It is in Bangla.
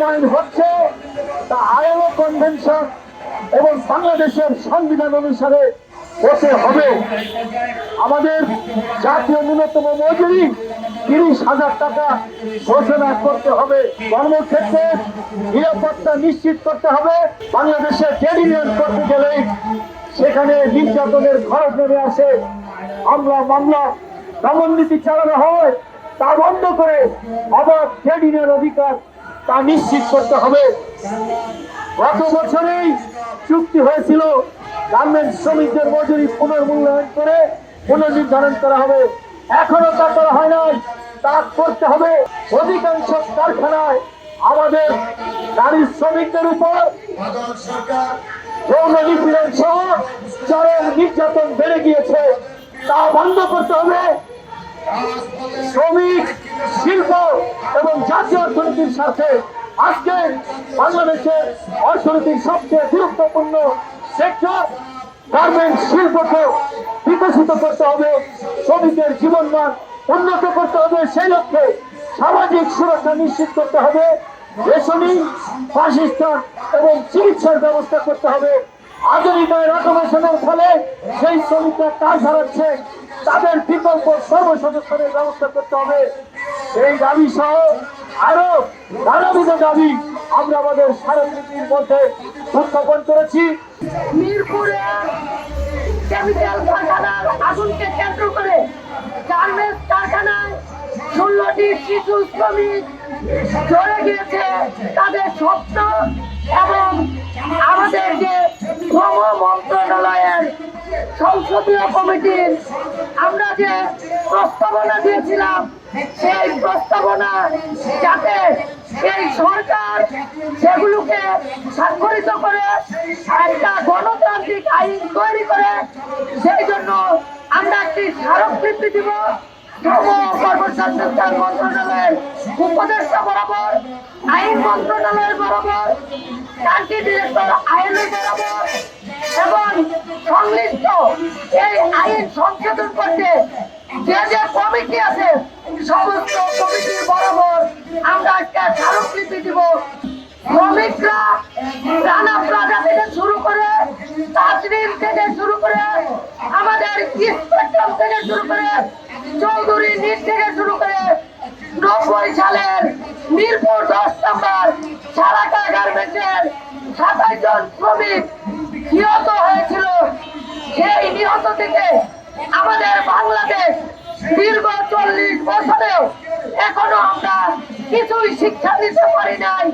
বাস্তবায়ন হচ্ছে, তা আইএলও কনভেনশন এবং বাংলাদেশের সংবিধান অনুসারে হতে হবে। আমাদের জাতীয় ন্যূনতম মজুরি তিরিশ হাজার টাকা ঘোষণা করতে হবে। কর্মক্ষেত্রে নিরাপত্তা নিশ্চিত করতে হবে। বাংলাদেশে ট্রেড করতে গেলেই সেখানে নির্যাতনের খরচ নেমে আসে। আমরা মামলা দমন নীতি চালানো হয়, তা বন্ধ করে আবার ট্রেড অধিকার তা নিশ্চিত করতে হবে। গত বছরেই চুক্তি হয়েছিল গার্মেন্টস শ্রমিকদের মজুরি পুনর্মূল্যায়ন করে পুনর্নির্ধারণ করা হবে। এখনও তা করা হয় নাই, তা করতে হবে। অধিকাংশ কারখানায় আমাদের নারী শ্রমিকদের উপর যৌন নিপীড়ন সহ চরম নির্যাতন বেড়ে গিয়েছে। তা বন্ধ করতে হবে। শ্রমিক, শিল্প এবং জাতীয় অর্থনীতির সাথে আজকে বাংলাদেশের অর্থনীতির সবচেয়ে গুরুত্বপূর্ণ সেক্টর গার্মেন্টস শিল্পকে বিকশিত করতে হবে, শ্রমিকের জীবনমান উন্নত করতে হবে, সেই লক্ষ্যে সামাজিক সুরক্ষা নিশ্চিত করতে হবে, রেশনিং, বাসস্থান এবং চিকিৎসার ব্যবস্থা করতে হবে। আধুনিক অটোমেশনের ফলে সেই শ্রমিকরা কাজ হারাচ্ছে। তাদের বিকল্প কর্মসংস্থানের ব্যবস্থা করতে হবে। এই দাবি সহ আরও নানাবিধ দাবি আমরা আমাদের স্মারকলিপির মধ্যে উত্থাপন করেছি। মিরপুরে কেমিক্যাল কারখানার আগুনকে কেন্দ্র করে গার্মেন্টস কারখানায় ষোলোটি শিশু শ্রমিক চলে গিয়েছে তাদের স্বপ্ন এবং আমাদের যে শ্রম মন্ত্রণালয়ের সংসদীয় কমিটির যে প্রস্তাবনা দিয়েছিলাম, সেই প্রস্তাবনা যাতে এই সরকার সেগুলোকে স্বাক্ষরিত করে একটা গণতান্ত্রিক আইন তৈরি করে, সেই জন্য আমরা একটি স্মারকলিপি দিব। উপদেষ্টা বরাবর, আইন মন্ত্রণালয়ের বরাবর ডিরেক্টর আইনের বরাবর সংশ্লিষ্ট এই আইন সংশোধন করতে যে যে কমিটি আছে, সমস্ত কমিটির বরাবর আমরা একটা স্মারকলিপি দিব। শ্রমিকরা রানা প্লাজা থেকে শুরু করে তাজরিন থেকে শুরু করে, আমাদের স্পেকট্রাম থেকে শুরু করে, চৌধুরী নিট থেকে শুরু করে, নব্বই সালের মিরপুর দশ নম্বর সারাকা গার্মেন্টের সাতাশ জন শ্রমিক নিহত থেকে আমাদের বাংলাদেশ দীর্ঘ চল্লিশ বছরেও এখনও আমরা কিছুই শিক্ষা দিতে পারি নাই।